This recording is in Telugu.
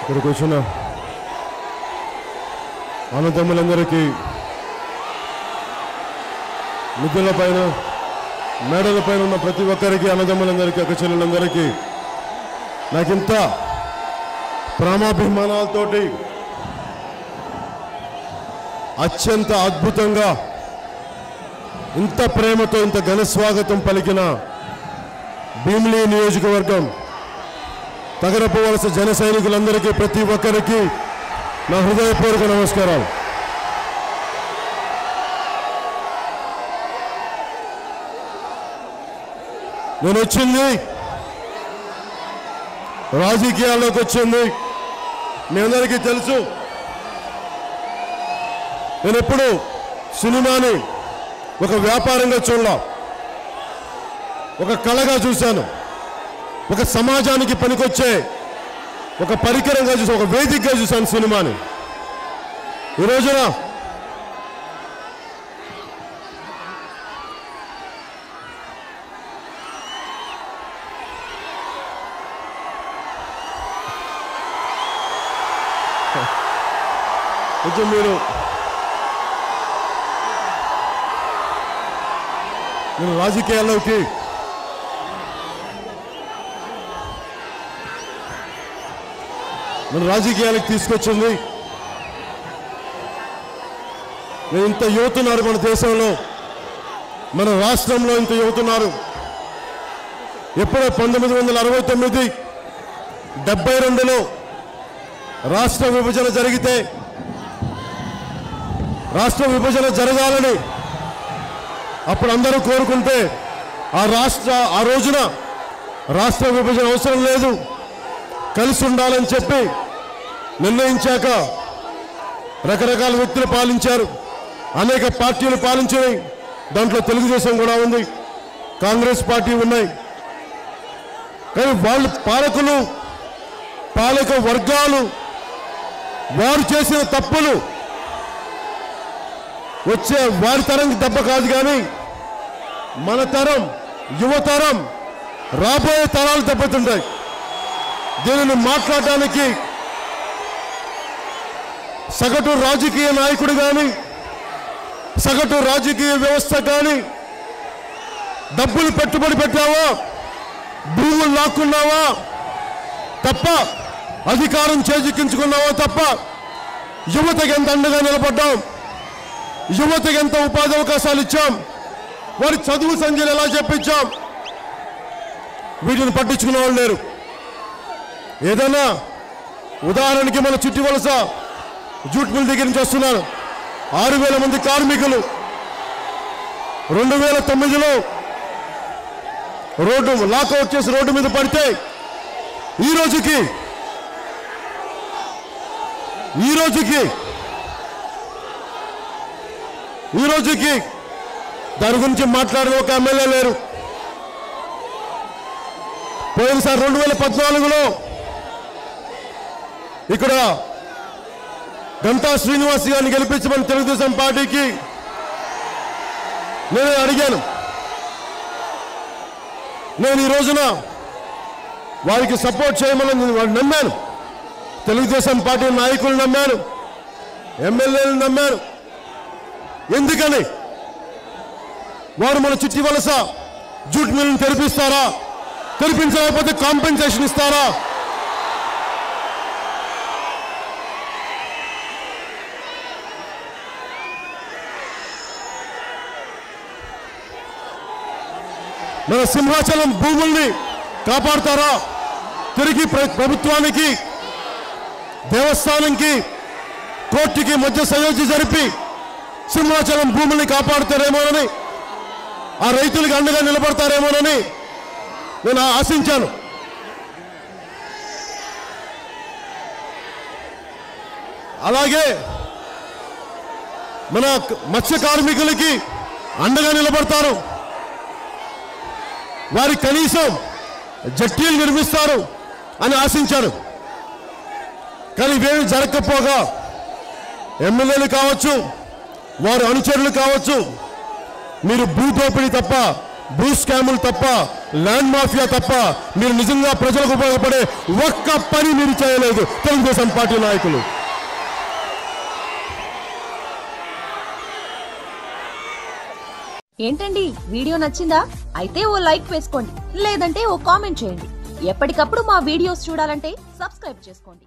ఇక్కడ కూర్చున్న అన్నదమ్ములందరికీ మిద్దెల పైన మేడల పైన ఉన్న ప్రతి ఒక్కరికి అన్నదమ్ములందరికీ అక్క చెల్లెలందరికీ నాకింత ప్రేమాభిమానాలతోటి అత్యంత అద్భుతంగా ఇంత ప్రేమతో ఇంత ఘన స్వాగతం పలికిన భీమిలీ నియోజకవర్గం తగరపు వలస జన సైనికులందరికీ ప్రతి ఒక్కరికి నా హృదయపూర్వక నమస్కారాలు. నేను వచ్చింది రాజకీయాల్లోకి వచ్చింది మీ అందరికీ తెలుసు. నేను ఎప్పుడు సినిమాని ఒక వ్యాపారంగా చూడలా. ఒక కళగా చూశాను. ఒక సమాజానికి పనికొచ్చే ఒక పరికరంగా చూసాను ఒక వేదికగా చూశాను సినిమాని. ఈ రోజున కొంచెం మీరు నేను రాజకీయాల్లోకి. మన రాజకీయాలకు తీసుకొచ్చింది. నేను ఇంత యువతున్నారు మన దేశంలో. మన రాష్ట్రంలో ఇంత యువతున్నారు. ఎప్పుడో పంతొమ్మిది వందల అరవై తొమ్మిది డెబ్బై రెండులో రాష్ట్ర విభజన జరిగితే రాష్ట్ర విభజన జరగాలని అప్పుడు అందరూ కోరుకుంటే ఆ రాష్ట్ర ఆ రోజున రాష్ట్ర విభజన అవసరం లేదు. కలిసి ఉండాలని చెప్పి నిర్ణయించాక రకరకాల వ్యక్తులు పాలించారు. అనేక పార్టీలు పాలించినాయి దాంట్లో తెలుగుదేశం కూడా ఉంది. కాంగ్రెస్ పార్టీ ఉన్నాయి. కానీ వాళ్ళు పాలకులు పాలక వర్గాలు వారు చేసిన తప్పులు వచ్చే వారి తరంకి దెబ్బ కాదు కానీ మన తరం యువతరం రాబోయే తరాలు దెబ్బతింటాయి. దీనిని మాట్లాడడానికి సగటు రాజకీయ నాయకుడు కానీ సగటు రాజకీయ వ్యవస్థ కానీ డబ్బులు పెట్టుబడి పెట్టావా? భూములు లాక్కున్నావా? తప్ప అధికారం చేజిక్కించుకున్నావా తప్ప యువతకి ఎంత అండగా నిలబడ్డాం? యువతకి ఎంత ఉపాధి అవకాశాలు ఇచ్చాం? వారి చదువు సంఖ్యలు ఎలా చెప్పించాం? వీటిని పట్టించుకునే వాళ్ళు లేరు. ఏదైనా ఉదాహరణకి మన చుట్టి వలస జూట్ మిల్ దగ్గర నుంచి వస్తున్నారు. ఆరు వేల మంది కార్మికులు. రెండు వేల తొమ్మిదిలో రోడ్డు లాకౌట్ చేసి రోడ్డు మీద పడితే ఈ రోజుకి ఈ రోజుకి ఈ రోజుకి దాని గురించి మాట్లాడిన ఒక ఎమ్మెల్యే లేరు. పోయినసారి రెండు వేల పద్నాలుగులో ఇక్కడ గంటా శ్రీనివాస్ గారిని గెలిపించమని తెలుగుదేశం పార్టీకి నేను అడిగాను. నేను ఈ రోజున వారికి సపోర్ట్ చేయమని నేను నమ్మాను. తెలుగుదేశం పార్టీ నాయకులు నమ్మాను. ఎమ్మెల్యేలు నమ్మాను. ఎందుకని? వారు మన చిట్టి వలస. జూట్ మిల్ని తెరిపిస్తారా? తెరిపించకపోతే కాంపెన్సేషన్ ఇస్తారా? మన సింహాచలం భూముల్ని కాపాడుతారా? తిరిగి ప్ర- ప్రభుత్వానికి దేవస్థానంకి కోర్టుకి మధ్య సయోధ్య జరిపి సింహాచలం భూముల్ని కాపాడుతారేమోనని ఆ రైతులకు అండగా నిలబడతారేమోనని నేను ఆశించాను. అలాగే మన మత్స్య కార్మికులకి అండగా నిలబడతారు. వారి కనీసం జట్టీలు నిర్మిస్తారు అని ఆశించారు కానీ ఇవేమి జరగకపోగా ఎమ్మెల్యేలు కావచ్చు వారి అనుచరులు కావచ్చు మీరు భూదోపిడీ తప్ప భూ స్కాములు తప్ప ల్యాండ్ మాఫియా తప్ప మీరు నిజంగా ప్రజలకు ఉపయోగపడే ఒక్క పని మీరు చేయలేదు తెలుగుదేశం పార్టీ నాయకులు. ఏంటండి వీడియో నచ్చిందా? అయితే ఓ లైక్ వేసుకోండి లేదంటే ఓ కామెంట్ చేయండి. ఎప్పటికప్పుడు మా వీడియోస్ చూడాలంటే సబ్స్క్రైబ్ చేసుకోండి.